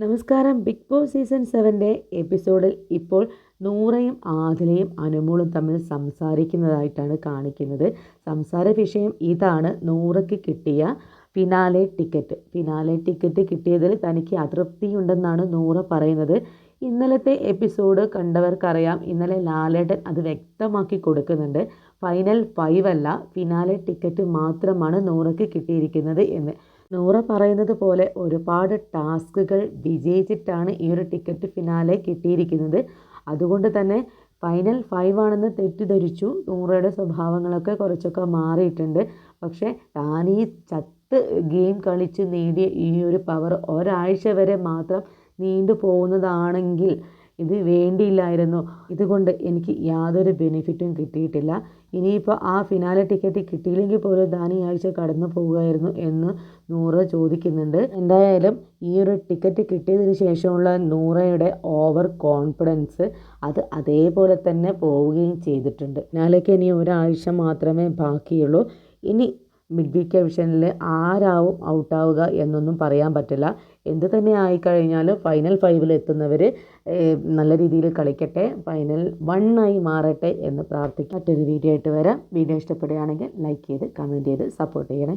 നമസ്കാരം. Big boss season സെവന്റെ എപ്പിസോഡിൽ ഇപ്പോൾ നൂറയും ആദിലയും അനുമോളും തമ്മിൽ സംസാരിക്കുന്നതായിട്ടാണ് കാണിക്കുന്നത്. സംസാര വിഷയം ഇതാണ്. നൂറയ്ക്ക് കിട്ടിയ ഫിനാലെ ടിക്കറ്റ് ഫിനാലെ ടിക്കറ്റ് കിട്ടിയതിൽ തനിക്ക് അതൃപ്തിയുണ്ടെന്നാണ് നൂറ പറയുന്നത്. ഇന്നലത്തെ എപ്പിസോഡ് കണ്ടവർക്കറിയാം. ഇന്നലെ ലാലേട്ടൻ അത് വ്യക്തമാക്കി കൊടുക്കുന്നുണ്ട്. ഫൈനൽ ഫൈവ് അല്ല ഫിനാലെ ടിക്കറ്റ് മാത്രമാണ് നൂറയ്ക്ക് കിട്ടിയിരിക്കുന്നത് എന്ന്. നൂറ പറയുന്നത് പോലെ ഒരുപാട് ടാസ്കുകൾ വിജയിച്ചിട്ടാണ് ഈ ഒരു ടിക്കറ്റ് ഫിനാലെ കിട്ടിയിരിക്കുന്നത്. അതുകൊണ്ട് തന്നെ ഫൈനൽ ഫൈവ് ആണെന്ന് തെറ്റിദ്ധരിച്ചു. നൂറയുടെ സ്വഭാവങ്ങളൊക്കെ കുറച്ചൊക്കെ മാറിയിട്ടുണ്ട്. പക്ഷേ ഈ ചത്ത് ഗെയിം കളിച്ച് നേടിയ ഈ ഒരു പവർ ഒരാഴ്ച വരെ മാത്രം നീണ്ടു പോകുന്നതാണെങ്കിൽ ഇത് വേണ്ടിയില്ലായിരുന്നു. ഇതുകൊണ്ട് എനിക്ക് യാതൊരു ബെനിഫിറ്റും കിട്ടിയിട്ടില്ല. ഇനിയിപ്പോൾ ആ ഫിനാലെ ടിക്കറ്റ് കിട്ടിയില്ലെങ്കിൽ പോലും താൻ ഈ ആഴ്ച കടന്നു പോവുകയായിരുന്നു എന്ന് നൂറ് ചോദിക്കുന്നുണ്ട്. എന്തായാലും ഈ ഒരു ടിക്കറ്റ് കിട്ടിയതിന് ശേഷമുള്ള നൂറയുടെ ഓവർ കോൺഫിഡൻസ് അത് അതേപോലെ തന്നെ പോവുകയും ചെയ്തിട്ടുണ്ട്. ഫിനാലേക്ക് ഇനി ഒരാഴ്ച മാത്രമേ ബാക്കിയുള്ളൂ. ഇനി മിഡ് വീക്ക് എവിഷനിൽ ആരാവും ഔട്ടാവുക എന്നൊന്നും പറയാൻ പറ്റില്ല. എന്ത് തന്നെ ആയിക്കഴിഞ്ഞാലും ഫൈനൽ ഫൈവിൽ എത്തുന്നവർ നല്ല രീതിയിൽ കളിക്കട്ടെ ഫൈനൽ വൺ ആയി മാറട്ടെ എന്ന് പ്രാർത്ഥിക്കാം. മറ്റൊരു വീഡിയോ ആയിട്ട് വരാം. വീഡിയോ ഇഷ്ടപ്പെടുകയാണെങ്കിൽ ലൈക്ക് ചെയ്ത് കമന്റ് ചെയ്ത് സപ്പോർട്ട് ചെയ്യണേ.